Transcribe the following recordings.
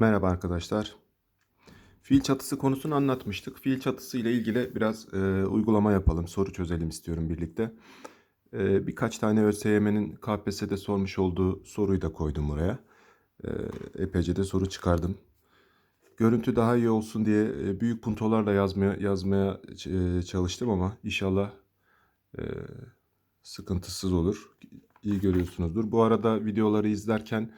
Merhaba arkadaşlar. Fiil çatısı konusunu anlatmıştık. Fiil çatısı ile ilgili biraz e, uygulama yapalım, soru çözelim istiyorum birlikte. E, birkaç tane ÖSYM'nin KPSS'de sormuş olduğu soruyu da koydum buraya. E, epeyce de soru çıkardım. Görüntü daha iyi olsun diye e, büyük puntolarla yazmaya yazmaya e, çalıştım ama inşallah e, sıkıntısız olur. İyi görüyorsunuzdur. Bu arada videoları izlerken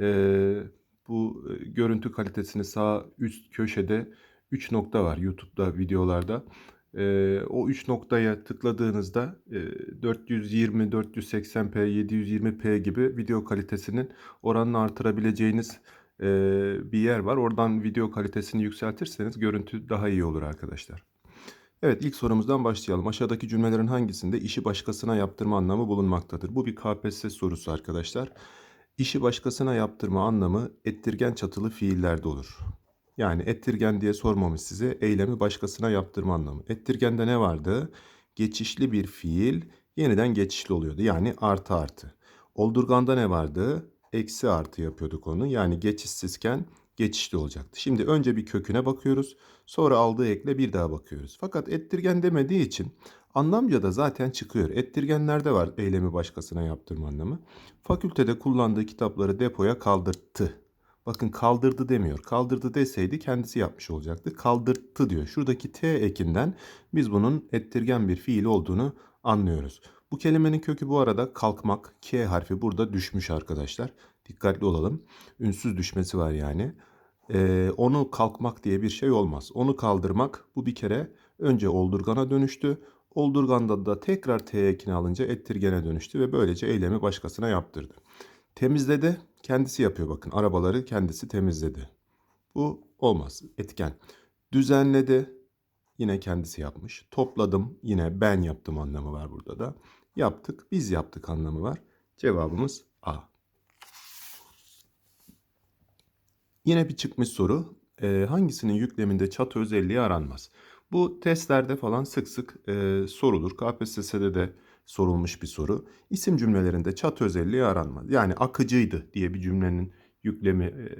e, bu e, görüntü kalitesini sağ üst köşede 3 nokta var YouTube'da videolarda. E, o 3 noktaya tıkladığınızda e, 420, 480p, 720p gibi video kalitesinin oranını artırabileceğiniz e, bir yer var. Oradan video kalitesini yükseltirseniz görüntü daha iyi olur arkadaşlar. Evet ilk sorumuzdan başlayalım. Aşağıdaki cümlelerin hangisinde işi başkasına yaptırma anlamı bulunmaktadır? Bu bir KPSS sorusu arkadaşlar. İşi başkasına yaptırma anlamı ettirgen çatılı fiillerde olur. Yani ettirgen diye sormamış size eylemi başkasına yaptırma anlamı. Ettirgende ne vardı? Geçişli bir fiil yeniden geçişli oluyordu. Yani artı artı. Oldurganda ne vardı? Eksi artı yapıyorduk onu. Yani geçişsizken geçişli olacaktı. Şimdi önce bir köküne bakıyoruz. Sonra aldığı ekle bir daha bakıyoruz. Fakat ettirgen demediği için anlamca da zaten çıkıyor. Ettirgenlerde var eylemi başkasına yaptırma anlamı. Fakültede kullandığı kitapları depoya kaldırttı. Bakın kaldırdı demiyor. Kaldırdı deseydi kendisi yapmış olacaktı. Kaldırttı diyor. Şuradaki T ekinden biz bunun ettirgen bir fiil olduğunu anlıyoruz. Bu kelimenin kökü bu arada kalkmak. K harfi burada düşmüş arkadaşlar. Dikkatli olalım. Ünsüz düşmesi var yani. Ee, onu kalkmak diye bir şey olmaz. Onu kaldırmak bu bir kere önce oldurgana dönüştü. Oldurganda da tekrar T ekini alınca ettirgene dönüştü ve böylece eylemi başkasına yaptırdı. Temizledi kendisi yapıyor bakın arabaları kendisi temizledi. Bu olmaz etken. Düzenledi yine kendisi yapmış. Topladım yine ben yaptım anlamı var burada da. Yaptık biz yaptık anlamı var. Cevabımız A. Yine bir çıkmış soru. Ee, hangisinin yükleminde çatı özelliği aranmaz? Bu testlerde falan sık sık e, sorulur. KPSS'de de sorulmuş bir soru. İsim cümlelerinde çatı özelliği aranmaz. Yani akıcıydı diye bir cümlenin yüklemi e,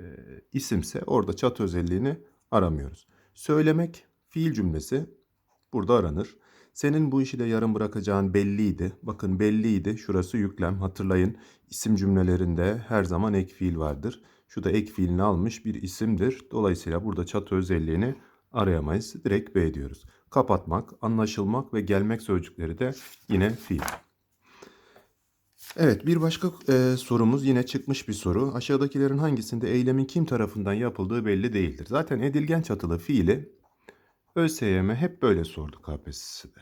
isimse orada çatı özelliğini aramıyoruz. Söylemek fiil cümlesi burada aranır. Senin bu işi de yarım bırakacağın belliydi. Bakın belliydi. Şurası yüklem. Hatırlayın isim cümlelerinde her zaman ek fiil vardır. Şu da ek fiilini almış bir isimdir. Dolayısıyla burada çatı özelliğini arayamayız. Direkt B diyoruz. Kapatmak, anlaşılmak ve gelmek sözcükleri de yine fiil. Evet bir başka e, sorumuz yine çıkmış bir soru. Aşağıdakilerin hangisinde eylemin kim tarafından yapıldığı belli değildir. Zaten edilgen çatılı fiili ÖSYM hep böyle sordu KPSS'de.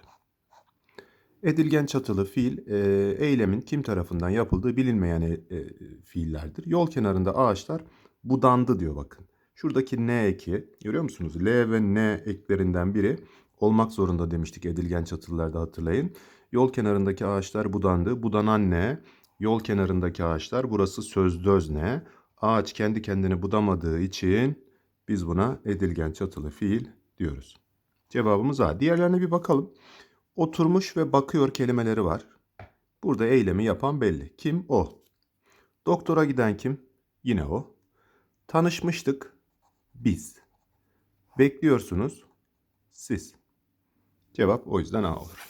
Edilgen çatılı fiil e, eylemin kim tarafından yapıldığı bilinmeyen e, e, fiillerdir. Yol kenarında ağaçlar budandı diyor bakın. Şuradaki N eki görüyor musunuz? L ve N eklerinden biri olmak zorunda demiştik edilgen çatılılarda hatırlayın. Yol kenarındaki ağaçlar budandı. Budanan ne? Yol kenarındaki ağaçlar burası sözdöz ne? Ağaç kendi kendini budamadığı için biz buna edilgen çatılı fiil diyoruz. Cevabımız A. Diğerlerine bir bakalım. Oturmuş ve bakıyor kelimeleri var. Burada eylemi yapan belli. Kim? O. Doktora giden kim? Yine o. Tanışmıştık. Biz. Bekliyorsunuz. Siz. Cevap o yüzden A olur.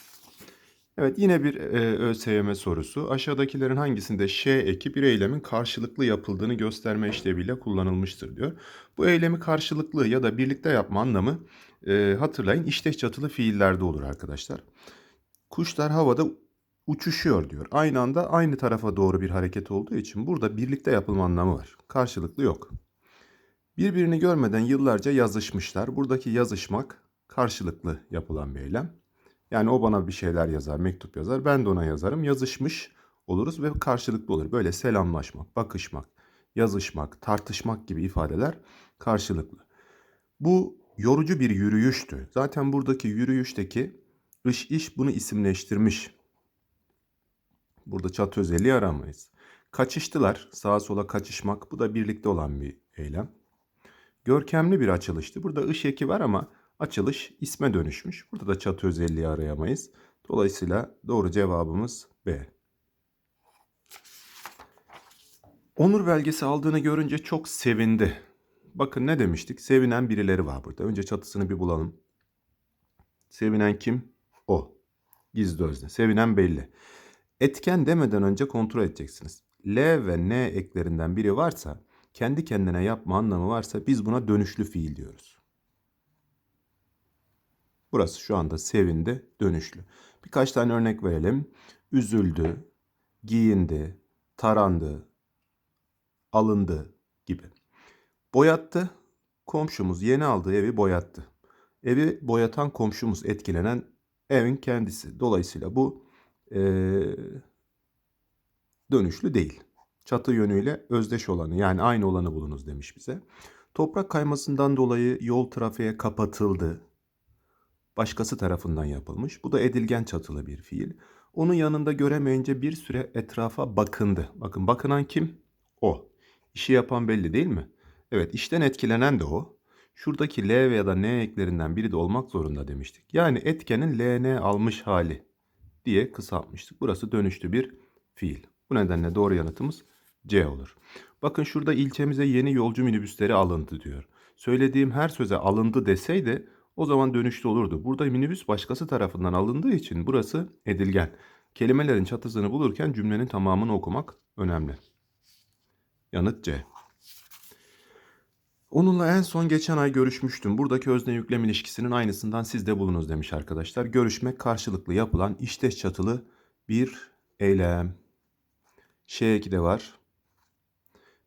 Evet yine bir e, ÖSYM sorusu. Aşağıdakilerin hangisinde ş eki bir eylemin karşılıklı yapıldığını gösterme işleviyle kullanılmıştır diyor. Bu eylemi karşılıklı ya da birlikte yapma anlamı e, hatırlayın işteş çatılı fiillerde olur arkadaşlar. Kuşlar havada uçuşuyor diyor. Aynı anda aynı tarafa doğru bir hareket olduğu için burada birlikte yapılma anlamı var. Karşılıklı yok. Birbirini görmeden yıllarca yazışmışlar. Buradaki yazışmak karşılıklı yapılan bir eylem. Yani o bana bir şeyler yazar, mektup yazar. Ben de ona yazarım. Yazışmış oluruz ve karşılıklı olur. Böyle selamlaşmak, bakışmak, yazışmak, tartışmak gibi ifadeler karşılıklı. Bu yorucu bir yürüyüştü. Zaten buradaki yürüyüşteki ış iş bunu isimleştirmiş. Burada çatı özelliği aramayız. Kaçıştılar. Sağa sola kaçışmak. Bu da birlikte olan bir eylem. Görkemli bir açılıştı. Burada ış eki var ama açılış isme dönüşmüş. Burada da çatı özelliği arayamayız. Dolayısıyla doğru cevabımız B. Onur belgesi aldığını görünce çok sevindi. Bakın ne demiştik? Sevinen birileri var burada. Önce çatısını bir bulalım. Sevinen kim? O. Gizli özne. Sevinen belli. Etken demeden önce kontrol edeceksiniz. L ve N eklerinden biri varsa, kendi kendine yapma anlamı varsa biz buna dönüşlü fiil diyoruz. Burası şu anda sevindi, dönüşlü. Birkaç tane örnek verelim. Üzüldü, giyindi, tarandı, alındı gibi. Boyattı, komşumuz yeni aldığı evi boyattı. Evi boyatan komşumuz etkilenen evin kendisi. Dolayısıyla bu eee, dönüşlü değil. Çatı yönüyle özdeş olanı yani aynı olanı bulunuz demiş bize. Toprak kaymasından dolayı yol trafiğe kapatıldı. Başkası tarafından yapılmış. Bu da edilgen çatılı bir fiil. Onun yanında göremeyince bir süre etrafa bakındı. Bakın bakınan kim? O. İşi yapan belli değil mi? Evet işten etkilenen de o. Şuradaki L veya da N eklerinden biri de olmak zorunda demiştik. Yani etkenin LN almış hali diye kısaltmıştık. Burası dönüşlü bir fiil. Bu nedenle doğru yanıtımız C olur. Bakın şurada ilçemize yeni yolcu minibüsleri alındı diyor. Söylediğim her söze alındı deseydi o zaman dönüşlü olurdu. Burada minibüs başkası tarafından alındığı için burası edilgen. Kelimelerin çatısını bulurken cümlenin tamamını okumak önemli. Yanıt C. Onunla en son geçen ay görüşmüştüm. Buradaki özne yüklem ilişkisinin aynısından siz de bulunuz demiş arkadaşlar. Görüşmek karşılıklı yapılan işteş çatılı bir eylem. Ş2 de var.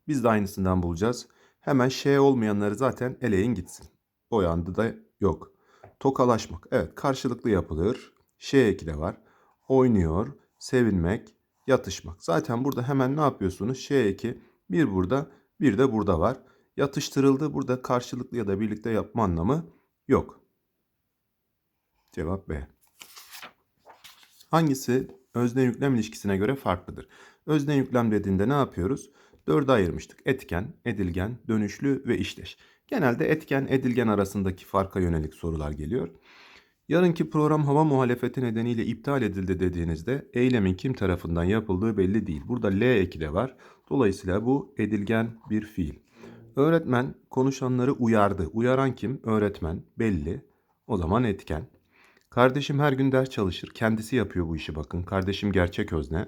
Biz de aynısından bulacağız. Hemen Ş olmayanları zaten eleyin gitsin. O yanda da yok. Tokalaşmak. Evet karşılıklı yapılır. Ş2 de var. Oynuyor, sevinmek, yatışmak. Zaten burada hemen ne yapıyorsunuz? Ş2 bir burada bir de burada var. Yatıştırıldı. Burada karşılıklı ya da birlikte yapma anlamı yok. Cevap B. Hangisi özne yüklem ilişkisine göre farklıdır? Özne yüklem dediğinde ne yapıyoruz? Dörde ayırmıştık. Etken, edilgen, dönüşlü ve işleş. Genelde etken, edilgen arasındaki farka yönelik sorular geliyor. Yarınki program hava muhalefeti nedeniyle iptal edildi dediğinizde eylemin kim tarafından yapıldığı belli değil. Burada L eki de var. Dolayısıyla bu edilgen bir fiil. Öğretmen konuşanları uyardı. Uyaran kim? Öğretmen. Belli. O zaman etken. Kardeşim her gün ders çalışır. Kendisi yapıyor bu işi bakın. Kardeşim gerçek özne.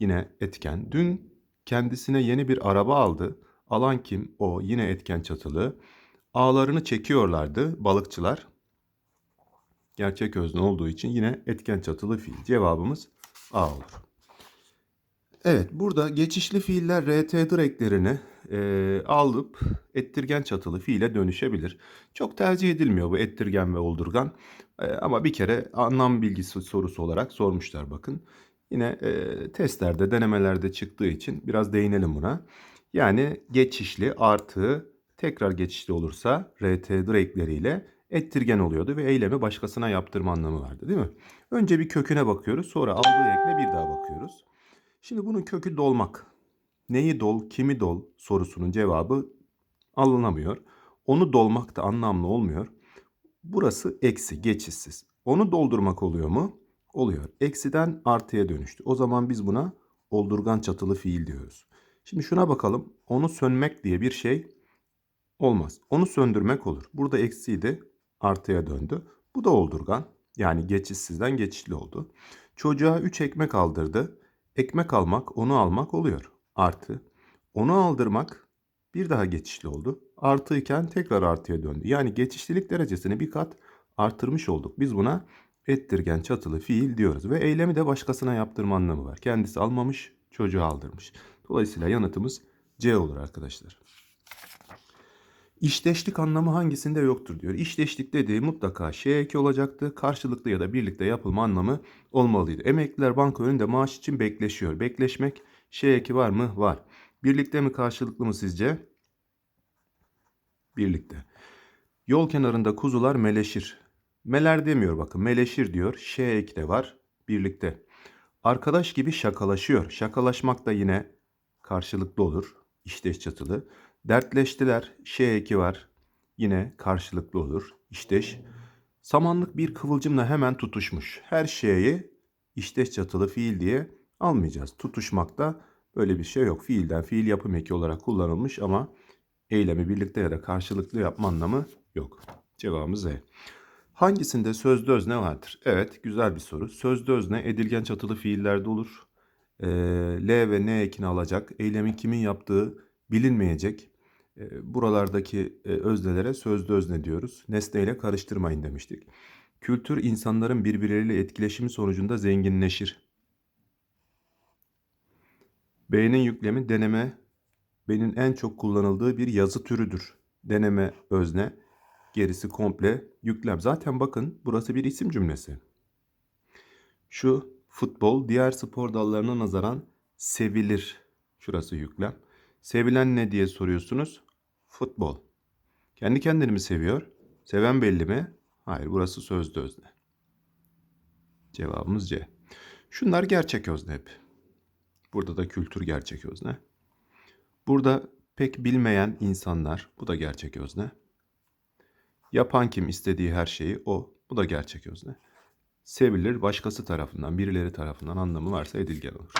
Yine etken. Dün kendisine yeni bir araba aldı. Alan kim? O. Yine etken çatılı. Ağlarını çekiyorlardı balıkçılar. Gerçek özne olduğu için yine etken çatılı fiil. Cevabımız A olur. Evet burada geçişli fiiller RT direklerini e, alıp ettirgen çatılı fiile dönüşebilir. Çok tercih edilmiyor bu ettirgen ve oldurgan. E, ama bir kere anlam bilgisi sorusu olarak sormuşlar bakın. Yine e, testlerde, denemelerde çıktığı için biraz değinelim buna. Yani geçişli artı tekrar geçişli olursa RT direkleriyle ettirgen oluyordu ve eylemi başkasına yaptırma anlamı vardı değil mi? Önce bir köküne bakıyoruz sonra aldığı ekle bir daha bakıyoruz. Şimdi bunun kökü dolmak. Neyi dol, kimi dol sorusunun cevabı alınamıyor. Onu dolmak da anlamlı olmuyor. Burası eksi, geçişsiz. Onu doldurmak oluyor mu? Oluyor. Eksiden artıya dönüştü. O zaman biz buna oldurgan çatılı fiil diyoruz. Şimdi şuna bakalım. Onu sönmek diye bir şey olmaz. Onu söndürmek olur. Burada eksiydi, artıya döndü. Bu da oldurgan. Yani geçişsizden geçişli oldu. Çocuğa 3 ekmek aldırdı. Ekmek almak, onu almak oluyor. Artı. Onu aldırmak bir daha geçişli oldu. Artıyken tekrar artıya döndü. Yani geçişlilik derecesini bir kat artırmış olduk. Biz buna ettirgen çatılı fiil diyoruz. Ve eylemi de başkasına yaptırma anlamı var. Kendisi almamış, çocuğa aldırmış. Dolayısıyla yanıtımız C olur arkadaşlar. İşleşlik anlamı hangisinde yoktur diyor. İşleşlik dediği mutlaka şey eki olacaktı. Karşılıklı ya da birlikte yapılma anlamı olmalıydı. Emekliler banka önünde maaş için bekleşiyor. Bekleşmek şey eki var mı? Var. Birlikte mi karşılıklı mı sizce? Birlikte. Yol kenarında kuzular meleşir. Meler demiyor bakın meleşir diyor. Şey eki de var. Birlikte. Arkadaş gibi şakalaşıyor. Şakalaşmak da yine karşılıklı olur. İşteş çatılı. Dertleştiler. Şey eki var. Yine karşılıklı olur. İşteş. Samanlık bir kıvılcımla hemen tutuşmuş. Her şeyi işteş çatılı fiil diye almayacağız. Tutuşmakta böyle bir şey yok. Fiilden fiil yapım eki olarak kullanılmış ama Eylemi birlikte ya da karşılıklı yapma anlamı yok. Cevabımız E. Hangisinde sözlü özne vardır? Evet, güzel bir soru. Sözlü özne edilgen çatılı fiillerde olur. Ee, L ve N ekini alacak. Eylemin kimin yaptığı bilinmeyecek. Ee, buralardaki e, öznelere sözlü özne diyoruz. Nesneyle karıştırmayın demiştik. Kültür insanların birbirleriyle etkileşimi sonucunda zenginleşir. B'nin yüklemi deneme, B'nin en çok kullanıldığı bir yazı türüdür. Deneme özne, gerisi komple yüklem. Zaten bakın burası bir isim cümlesi. Şu futbol diğer spor dallarına nazaran sevilir. Şurası yüklem. Sevilen ne diye soruyorsunuz? Futbol. Kendi kendini mi seviyor? Seven belli mi? Hayır burası sözlü özne. Cevabımız C. Şunlar gerçek özne hep. Burada da kültür gerçek özne. Burada pek bilmeyen insanlar, bu da gerçek özne. Yapan kim istediği her şeyi o, bu da gerçek özne. Sevilir başkası tarafından, birileri tarafından anlamı varsa edilgen olur.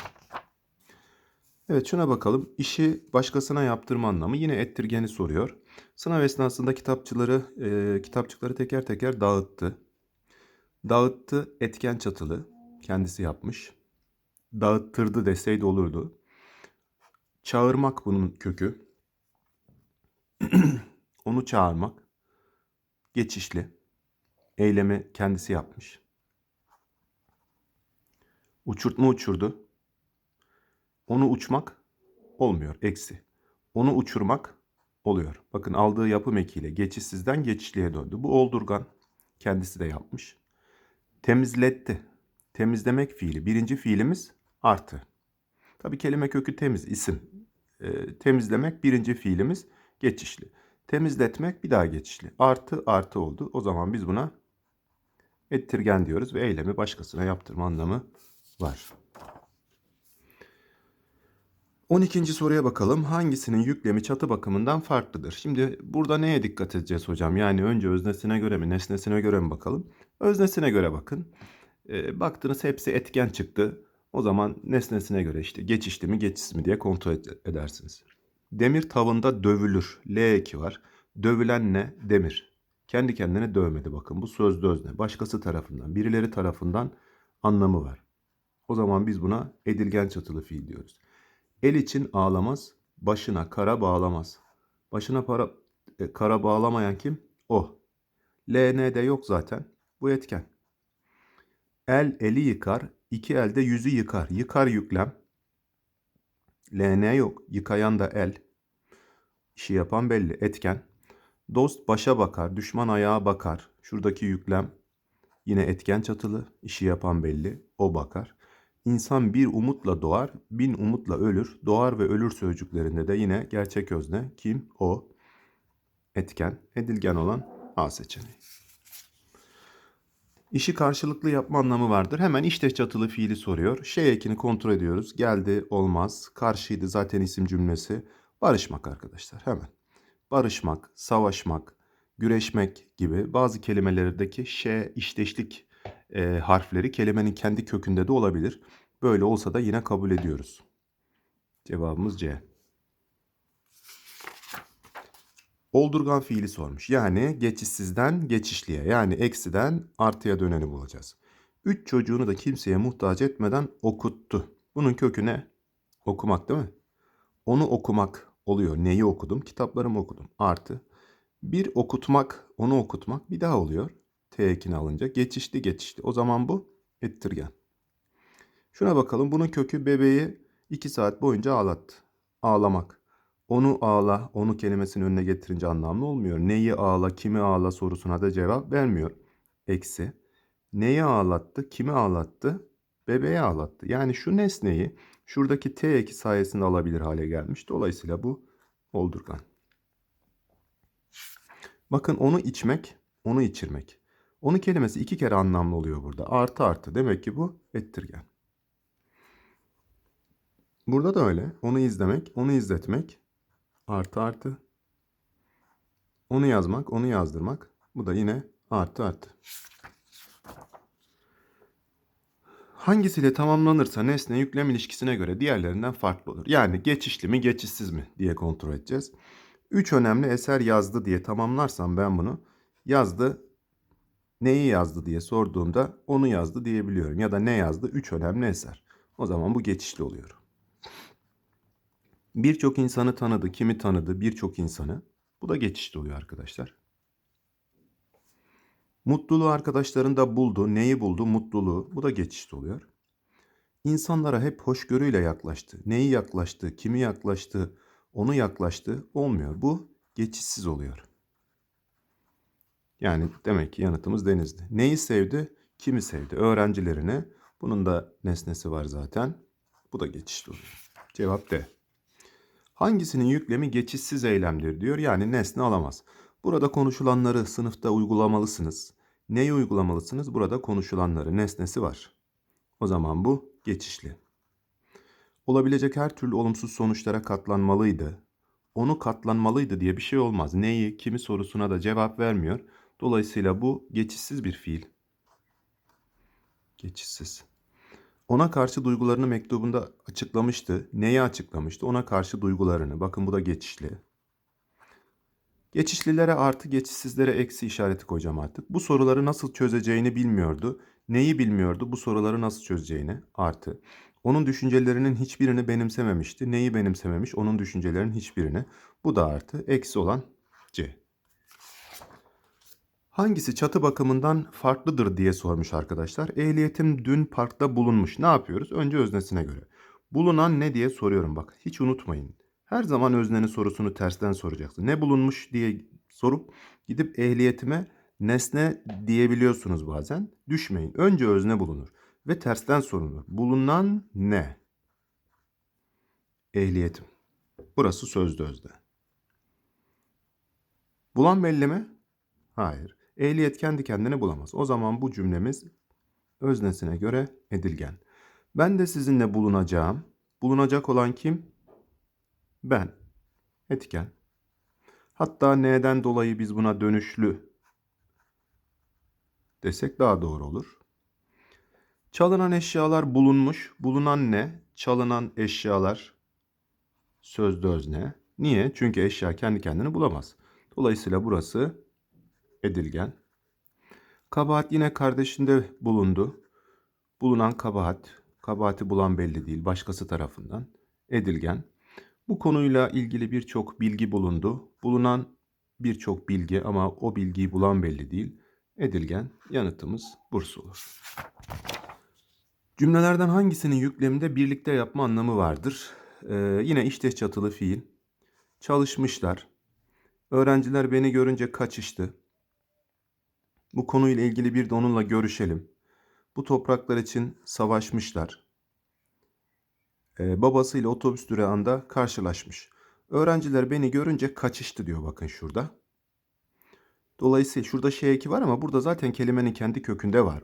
Evet şuna bakalım. İşi başkasına yaptırma anlamı yine ettirgeni soruyor. Sınav esnasında kitapçıları, e, kitapçıkları teker teker dağıttı. Dağıttı etken çatılı. Kendisi yapmış. Dağıttırdı deseydi olurdu. Çağırmak bunun kökü. Onu çağırmak. Geçişli. Eylemi kendisi yapmış. Uçurtma uçurdu. Onu uçmak olmuyor. Eksi. Onu uçurmak oluyor. Bakın aldığı yapım ekiyle geçişsizden geçişliye döndü. Bu oldurgan. Kendisi de yapmış. Temizletti. Temizlemek fiili. Birinci fiilimiz artı. Tabi kelime kökü temiz, isim. E, temizlemek birinci fiilimiz geçişli. Temizletmek bir daha geçişli. Artı artı oldu. O zaman biz buna ettirgen diyoruz ve eylemi başkasına yaptırma anlamı var. 12. soruya bakalım. Hangisinin yüklemi çatı bakımından farklıdır? Şimdi burada neye dikkat edeceğiz hocam? Yani önce öznesine göre mi, nesnesine göre mi bakalım? Öznesine göre bakın. E, baktınız hepsi etken çıktı. O zaman nesnesine göre işte geçişli mi geçişsiz mi diye kontrol edersiniz. Demir tavında dövülür. L eki var. Dövülen ne? Demir. Kendi kendine dövmedi bakın. Bu sözlü özne. Başkası tarafından, birileri tarafından anlamı var. O zaman biz buna edilgen çatılı fiil diyoruz. El için ağlamaz, başına kara bağlamaz. Başına para, e, kara bağlamayan kim? O. LN'de yok zaten. Bu etken. El eli yıkar, iki elde yüzü yıkar. Yıkar yüklem. LN yok. Yıkayan da el. İşi yapan belli. Etken. Dost başa bakar, düşman ayağa bakar. Şuradaki yüklem yine etken çatılı. İşi yapan belli. O bakar. İnsan bir umutla doğar, bin umutla ölür. Doğar ve ölür sözcüklerinde de yine gerçek özne kim? O. Etken, edilgen olan A seçeneği. İşi karşılıklı yapma anlamı vardır. Hemen işte çatılı fiili soruyor. Şey ekini kontrol ediyoruz. Geldi, olmaz. Karşıydı zaten isim cümlesi. Barışmak arkadaşlar hemen. Barışmak, savaşmak, güreşmek gibi bazı kelimelerdeki şe işteşlik e, harfleri kelimenin kendi kökünde de olabilir. Böyle olsa da yine kabul ediyoruz. Cevabımız C. Oldurgan fiili sormuş. Yani geçişsizden geçişliye yani eksiden artıya döneni bulacağız. Üç çocuğunu da kimseye muhtaç etmeden okuttu. Bunun kökü ne? Okumak değil mi? Onu okumak oluyor. Neyi okudum? Kitaplarımı okudum. Artı. Bir okutmak, onu okutmak bir daha oluyor. T ekini alınca. Geçişli geçişli. O zaman bu ettirgen. Şuna bakalım. Bunun kökü bebeği 2 saat boyunca ağlattı. Ağlamak. Onu ağla, onu kelimesinin önüne getirince anlamlı olmuyor. Neyi ağla, kimi ağla sorusuna da cevap vermiyor. Eksi. Neyi ağlattı, kimi ağlattı? Bebeği ağlattı. Yani şu nesneyi şuradaki T eki sayesinde alabilir hale gelmiş. Dolayısıyla bu oldurgan. Bakın onu içmek, onu içirmek. Onu kelimesi iki kere anlamlı oluyor burada. Artı artı. Demek ki bu ettirgen. Burada da öyle. Onu izlemek, onu izletmek. Artı artı. Onu yazmak, onu yazdırmak. Bu da yine artı artı. Hangisiyle tamamlanırsa nesne yüklem ilişkisine göre diğerlerinden farklı olur. Yani geçişli mi geçişsiz mi diye kontrol edeceğiz. Üç önemli eser yazdı diye tamamlarsam ben bunu yazdı neyi yazdı diye sorduğumda onu yazdı diyebiliyorum. Ya da ne yazdı? Üç önemli eser. O zaman bu geçişli oluyor. Birçok insanı tanıdı. Kimi tanıdı? Birçok insanı. Bu da geçişli oluyor arkadaşlar. Mutluluğu arkadaşlarında buldu. Neyi buldu? Mutluluğu. Bu da geçişli oluyor. İnsanlara hep hoşgörüyle yaklaştı. Neyi yaklaştı? Kimi yaklaştı? Onu yaklaştı. Olmuyor. Bu geçişsiz oluyor. Yani demek ki yanıtımız denizdi. Neyi sevdi? Kimi sevdi? Öğrencilerini. Bunun da nesnesi var zaten. Bu da geçişli oluyor. Cevap D. Hangisinin yüklemi geçişsiz eylemdir diyor. Yani nesne alamaz. Burada konuşulanları sınıfta uygulamalısınız. Neyi uygulamalısınız? Burada konuşulanları nesnesi var. O zaman bu geçişli. Olabilecek her türlü olumsuz sonuçlara katlanmalıydı. Onu katlanmalıydı diye bir şey olmaz. Neyi, kimi sorusuna da cevap vermiyor. Dolayısıyla bu geçişsiz bir fiil. Geçişsiz. Ona karşı duygularını mektubunda açıklamıştı. Neyi açıklamıştı? Ona karşı duygularını. Bakın bu da geçişli. Geçişlilere artı, geçişsizlere eksi işareti koyacağım artık. Bu soruları nasıl çözeceğini bilmiyordu. Neyi bilmiyordu? Bu soruları nasıl çözeceğini artı. Onun düşüncelerinin hiçbirini benimsememişti. Neyi benimsememiş? Onun düşüncelerinin hiçbirini. Bu da artı. Eksi olan C. Hangisi çatı bakımından farklıdır diye sormuş arkadaşlar. Ehliyetim dün parkta bulunmuş. Ne yapıyoruz? Önce öznesine göre. Bulunan ne diye soruyorum bak. Hiç unutmayın. Her zaman öznenin sorusunu tersten soracaksın. Ne bulunmuş diye sorup gidip ehliyetime nesne diyebiliyorsunuz bazen. Düşmeyin. Önce özne bulunur ve tersten sorulur. Bulunan ne? Ehliyetim. Burası sözde özde. Bulan belli mi? Hayır. Ehliyet kendi kendine bulamaz. O zaman bu cümlemiz öznesine göre edilgen. Ben de sizinle bulunacağım. Bulunacak olan kim? Ben. Etken. Hatta neden dolayı biz buna dönüşlü desek daha doğru olur. Çalınan eşyalar bulunmuş. Bulunan ne? Çalınan eşyalar sözde özne. Niye? Çünkü eşya kendi kendini bulamaz. Dolayısıyla burası edilgen. Kabahat yine kardeşinde bulundu. Bulunan kabahat, kabahati bulan belli değil, başkası tarafından. Edilgen. Bu konuyla ilgili birçok bilgi bulundu. Bulunan birçok bilgi ama o bilgiyi bulan belli değil. Edilgen. Yanıtımız Bursa olur. Cümlelerden hangisinin yükleminde birlikte yapma anlamı vardır? Ee, yine işte çatılı fiil. Çalışmışlar. Öğrenciler beni görünce kaçıştı. Bu konuyla ilgili bir de onunla görüşelim. Bu topraklar için savaşmışlar. Ee, babasıyla otobüs durağında karşılaşmış. Öğrenciler beni görünce kaçıştı diyor bakın şurada. Dolayısıyla şurada şey eki var ama burada zaten kelimenin kendi kökünde var.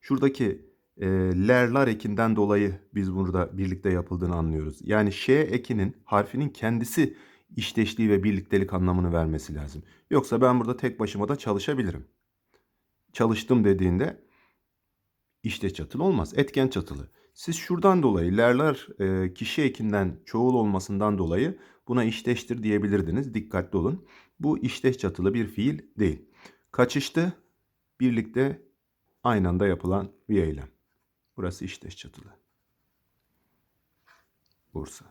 Şuradaki e, lerlar ekinden dolayı biz burada birlikte yapıldığını anlıyoruz. Yani şey ekinin harfinin kendisi işteşliği ve birliktelik anlamını vermesi lazım. Yoksa ben burada tek başıma da çalışabilirim. Çalıştım dediğinde işte çatılı olmaz. Etken çatılı. Siz şuradan dolayı lerler e, kişi ekinden çoğul olmasından dolayı buna işteştir diyebilirdiniz. Dikkatli olun. Bu işteş çatılı bir fiil değil. Kaçıştı birlikte aynı anda yapılan bir eylem. Burası işteş çatılı. Bursa.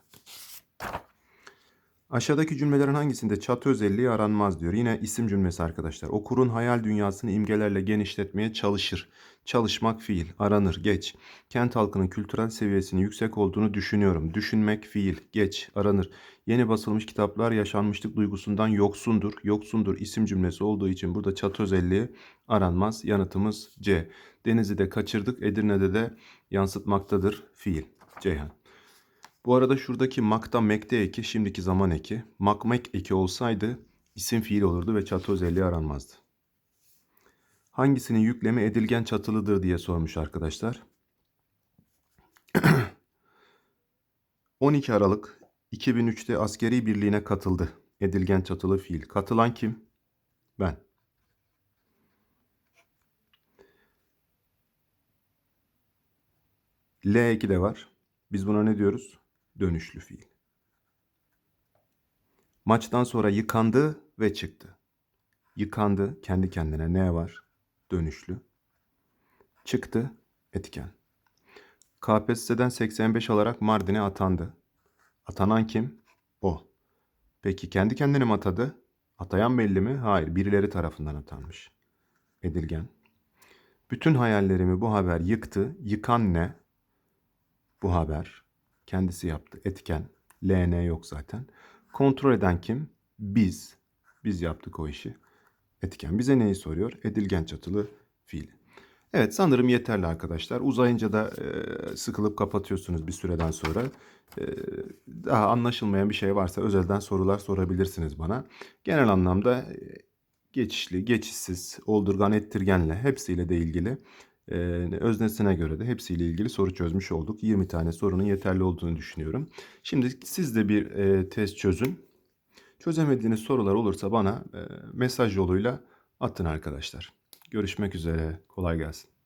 Aşağıdaki cümlelerin hangisinde çatı özelliği aranmaz diyor. Yine isim cümlesi arkadaşlar. Okurun hayal dünyasını imgelerle genişletmeye çalışır. Çalışmak fiil, aranır, geç. Kent halkının kültürel seviyesinin yüksek olduğunu düşünüyorum. Düşünmek fiil, geç, aranır. Yeni basılmış kitaplar yaşanmışlık duygusundan yoksundur. Yoksundur isim cümlesi olduğu için burada çatı özelliği aranmaz. Yanıtımız C. Denizli'de kaçırdık, Edirne'de de yansıtmaktadır fiil. Ceyhan. Bu arada şuradaki makta mekte eki şimdiki zaman eki. Makmek eki olsaydı isim fiil olurdu ve çatı özelliği aranmazdı. Hangisinin yüklemi edilgen çatılıdır diye sormuş arkadaşlar. 12 Aralık 2003'te askeri birliğine katıldı. Edilgen çatılı fiil. Katılan kim? Ben. L eki de var. Biz buna ne diyoruz? Dönüşlü fiil. Maçtan sonra yıkandı ve çıktı. Yıkandı kendi kendine ne var? Dönüşlü. Çıktı etken. KPSS'den 85 alarak Mardin'e atandı. Atanan kim? O. Peki kendi kendine mi atadı? Atayan belli mi? Hayır, birileri tarafından atanmış. Edilgen. Bütün hayallerimi bu haber yıktı. Yıkan ne? Bu haber. Kendisi yaptı. Etken. LN yok zaten. Kontrol eden kim? Biz. Biz yaptık o işi. Etken. Bize neyi soruyor? Edilgen çatılı fiil. Evet sanırım yeterli arkadaşlar. Uzayınca da e, sıkılıp kapatıyorsunuz bir süreden sonra. E, daha anlaşılmayan bir şey varsa özelden sorular sorabilirsiniz bana. Genel anlamda e, geçişli, geçişsiz, oldurgan, ettirgenle hepsiyle de ilgili e, öznesine göre de hepsiyle ilgili soru çözmüş olduk. 20 tane sorunun yeterli olduğunu düşünüyorum. Şimdi siz de bir e, test çözün. Çözemediğiniz sorular olursa bana e, mesaj yoluyla atın arkadaşlar. Görüşmek üzere. Kolay gelsin.